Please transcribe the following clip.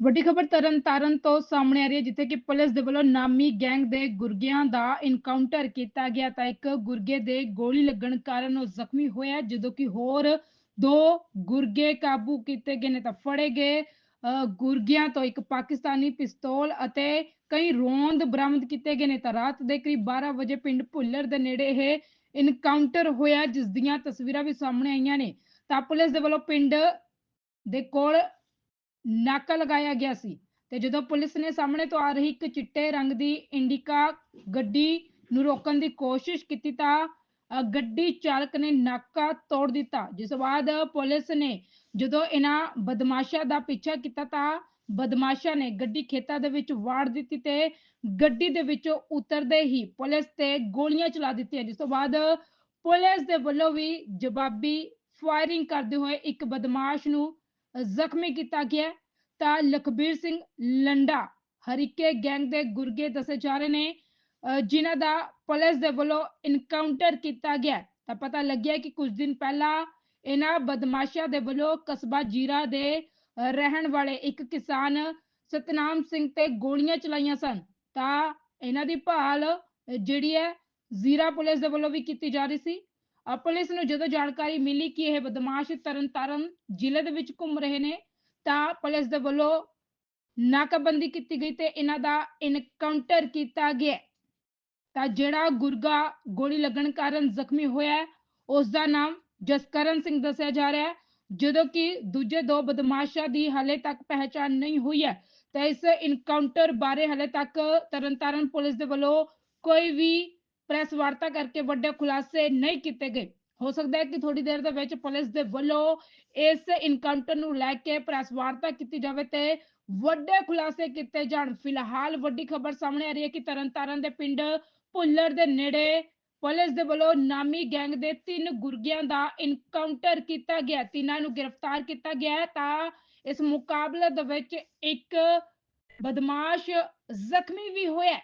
ਵੱਡੀ ਖਬਰ ਤਰਨਤਾਰਨ ਤੋਂ ਸਾਹਮਣੇ ਆ ਰਹੀ ਹੈ, ਜਿੱਥੇ ਕਿ ਪੁਲਿਸ ਦੇ ਵੱਲੋਂ ਨਾਮੀ ਗੈਂਗ ਦੇ ਗੁਰਗਿਆਂ ਦਾ ਇਨਕਾਊਂਟਰ ਕੀਤਾ ਗਿਆ। ਤਾਂ ਇੱਕ ਗੁਰਗੇ ਦੇ ਗੋਲੀ ਲੱਗਣ ਕਾਰਨ ਉਹ ਜ਼ਖਮੀ ਹੋਇਆ ਜਦੋਂ ਕਿ ਹੋਰ ਦੋ ਗੁਰਗੇ ਕਾਬੂ ਕੀਤੇ ਗਏ ਨੇ ਤਾਂ ਫੜੇ ਗਏ ਗੁਰਗਿਆਂ ਤੋਂ ਇੱਕ ਪਾਕਿਸਤਾਨੀ ਪਿਸਤੌਲ ਅਤੇ ਕਈ ਰੋਂਦ ਬਰਾਮਦ ਕੀਤੇ ਗਏ ਨੇ। ਤਾਂ ਰਾਤ ਦੇ ਕਰੀਬ 12 ਵਜੇ ਪਿੰਡ ਭੁੱਲਰ ਦੇ ਨੇੜੇ ਇਹ ਇਨਕਾਊਂਟਰ ਹੋਇਆ, ਜਿਸ ਦੀਆਂ ਤਸਵੀਰਾਂ ਵੀ ਸਾਹਮਣੇ ਆਈਆਂ ਨੇ। ਤਾਂ ਪੁਲਿਸ ਦੇ ਵੱਲੋਂ ਪਿੰਡ ਦੇ ਕੋਲ ਨਾਕਾ ਲਗਾਇਆ ਗਿਆ ਸੀ। ਤੇ ਜਦੋਂ ਪੁਲਿਸ ਨੇ ਸਾਹਮਣੇ ਤੋਂ ਆ ਰਹੀ ਇੱਕ ਚਿੱਟੇ ਰੰਗ ਦੀ ਇੰਡੀਕਾ ਗੱਡੀ ਨੂੰ ਰੋਕਣ ਦੀ ਕੋਸ਼ਿਸ਼ ਕੀਤੀ ਤਾਂ ਅ, ਗੱਡੀ ਚਾਲਕ ਨੇ ਨਾਕਾ ਤੋੜ ਦਿੱਤਾ। ਜਿਸ ਤੋਂ ਬਾਅਦ ਪੁਲਿਸ ਨੇ ਜਦੋਂ ਇਹਨਾਂ ਬਦਮਾਸ਼ਾਂ ਦਾ ਪਿੱਛਾ ਕੀਤਾ ਤਾਂ ਬਦਮਾਸ਼ਾਂ ਨੇ ਗੱਡੀ ਖੇਤਾਂ ਦੇ ਵਿੱਚ ਵਾੜ ਦਿੱਤੀ ਤੇ ਗੱਡੀ ਦੇ ਵਿੱਚੋਂ ਉਤਰਦੇ ਹੀ ਪੁਲਿਸ ਤੇ ਗੋਲੀਆਂ ਚਲਾ ਦਿੱਤੀਆਂ। ਜਿਸ ਤੋਂ ਬਾਅਦ ਪੁਲਿਸ ਦੇ ਵੱਲੋਂ ਵੀ ਜਵਾਬੀ ਫਾਇਰਿੰਗ ਕਰਦੇ ਹੋਏ ਇੱਕ ਬਦਮਾਸ਼ ਨੂੰ ਜ਼ਖਮੀ ਕੀਤਾ ਗਿਆ ਤਾਂ ਲਖਬੀਰ ਸਿੰਘ ਲੰਡਾ ਹਰੀਕੇ ਗੈਂਗ ਦੇ ਗੁਰਗੇ ਦੱਸੇ ਜਾ ਰਹੇ ਨੇ ਜਿਨ੍ਹਾਂ ਦਾ ਪੁਲਿਸ ਦੇ ਵੱਲੋਂ ਇਨਕਾਊਂਟਰ ਕੀਤਾ ਗਿਆ ਤਾਂ ਪਤਾ ਲੱਗਿਆ ਕਿ ਕੁਝ ਦਿਨ ਪਹਿਲਾਂ ਇਹਨਾਂ ਬਦਮਾਸ਼ਾਂ ਦੇ ਵੱਲੋਂ ਕਸਬਾ ਜੀਰਾ ਦੇ ਰਹਿਣ ਵਾਲੇ ਇੱਕ ਕਿਸਾਨ ਸਤਨਾਮ ਸਿੰਘ ਤੇ ਗੋਲੀਆਂ ਚਲਾਈਆਂ ਸਨ। ਤਾਂ ਇਹਨਾਂ ਦੀ ਭਾਲ ਜਿਹੜੀ ਹੈ ਜ਼ੀਰਾ ਪੁਲਿਸ ਦੇ ਵੱਲੋਂ ਵੀ ਕੀਤੀ ਜਾ ਰਹੀ ਸੀ। ਪੁਲਿਸ ਨੂੰ ਜਦੋਂ ਜਾਣਕਾਰੀ ਮਿਲੀ ਕਿ ਇਹ ਬਦਮਾਸ਼ ਤਰਨਤਾਰਨ ਜ਼ਿਲ੍ਹੇ ਦੇ ਵਿੱਚ ਘੁੰਮ ਰਹੇ ਨੇ ਤਾਂ ਪੁਲਿਸ ਦੇ ਵੱਲੋਂ ਨਾਕਾਬੰਦੀ ਕੀਤੀ ਗਈ ਤੇ ਇਹਨਾਂ ਦਾ ਇਨਕਾਊਂਟਰ ਕੀਤਾ ਗਿਆ ਤਾਂ ਜਿਹੜਾ ਗੁਰਗਾ ਗੋਲੀ ਲੱਗਣ ਕਾਰਨ ਜ਼ਖਮੀ ਹੋਇਆ ਹੈ, ਉਸ ਦਾ ਨਾਮ ਜਸਕਰਨ ਸਿੰਘ ਦੱਸਿਆ ਜਾ ਰਿਹਾ ਹੈ। ਜਦੋਂ ਕਿ ਦੂਜੇ ਦੋ ਬਦਮਾਸ਼ਾਂ ਦੀ ਹਾਲੇ ਤੱਕ ਪਹਿਚਾਣ ਨਹੀਂ ਹੋਈ ਹੈ ਤਾਂ ਇਸ ਇਨਕਾਊਂਟਰ ਬਾਰੇ ਹਾਲੇ ਤੱਕ ਤਰਨਤਾਰਨ ਪੁਲਿਸ ਦੇ ਵੱਲੋਂ ਕੋਈ ਵੀ ਪ੍ਰੈਸ ਵਾਰਤਾ ਕਰਕੇ ਵੱਡੇ ਖੁਲਾਸੇ ਨਹੀਂ ਕੀਤੇ ਗਏ। ਹੋ ਸਕਦਾ ਹੈ ਕਿ ਥੋੜੀ ਦੇਰ ਦੇ ਵਿੱਚ ਪੁਲਿਸ ਦੇ ਵੱਲੋਂ ਇਸ ਇਨਕਾਊਂਟਰ ਨੂੰ ਲੈ ਕੇ ਪ੍ਰੈਸ ਵਾਰਤਾ ਕੀਤੀ ਜਾਵੇ ਤੇ ਵੱਡੇ ਖੁਲਾਸੇ ਕੀਤੇ ਜਾਣ। ਫਿਲਹਾਲ ਵੱਡੀ ਖਬਰ ਸਾਹਮਣੇ ਆ ਰਹੀ ਹੈ ਕਿ ਤਰਨਤਾਰਨ ਦੇ ਪਿੰਡ ਭੁੱਲਰ ਦੇ ਨੇੜੇ ਪੁਲਿਸ ਦੇ ਵੱਲੋਂ ਨਾਮੀ ਗੈਂਗ ਦੇ ਤਿੰਨ ਗੁਰਗਿਆਂ ਦਾ ਇਨਕਾਊਂਟਰ ਕੀਤਾ ਗਿਆ। ਤਿੰਨਾਂ ਨੂੰ ਗ੍ਰਿਫਤਾਰ ਕੀਤਾ ਗਿਆ ਤਾਂ ਇਸ ਮੁਕਾਬਲੇ ਦੇ ਵਿੱਚ ਇੱਕ ਬਦਮਾਸ਼ ਜ਼ਖਮੀ ਵੀ ਹੋਇਆ